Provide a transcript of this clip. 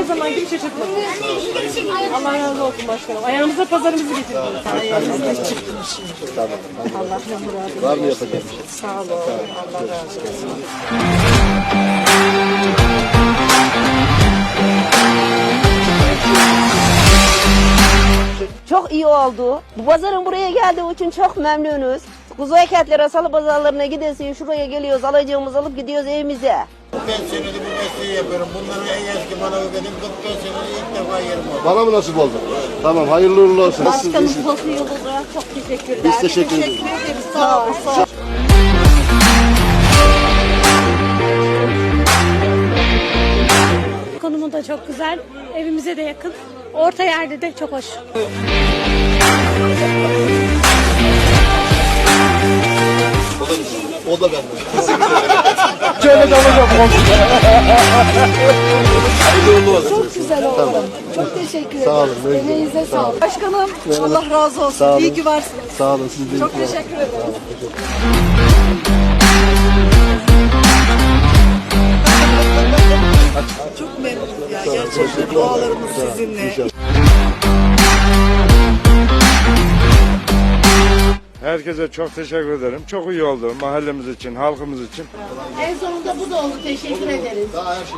her zaman gibi şaşırtmadı. Allah razı olsun başkanım. Ayağımıza pazarımızı getirdiniz. Ayağımızda çıktınız şimdi. Tamam. Allah'ın muradını. Var? Sağ olun. Allah razı olsun. Çok iyi oldu. Bu pazarın buraya geldiği için çok memnunuz. Kuzu eketlere, salı pazarlarına gidesin. Şuraya geliyoruz, alacağımızı alıp gidiyoruz evimize. 45 senedir bu mesleği yapıyorum. Bunları en eski bana ödedim. 45 senedir ilk defa yerim oldu. Bana mı nasip oldu? Tamam hayırlı uğurlu olsun. Başkanım çok iyi oldu. Çok teşekkürler. Biz teşekkür ederiz. ederiz. Sağ olun. Sağ olun. Konumu da çok güzel. Evimize de yakın. Orta yerde de çok hoş. O da bende. Şöyle de olacak. Çok güzel oldu. Çok teşekkür ederim. Sağ olun. Emeğinize sağlık. Başkanım Allah razı olsun. Sağ olun. İyi ki varsınız. Sağ olun siz de. Çok teşekkür ederim. Çok memnunum ya. Gerçekten dualarımız sizinle. Herkese çok teşekkür ederim. Çok iyi oldu mahallemiz için, halkımız için. En sonunda bu da oldu. Teşekkür ederiz. Daha her şey.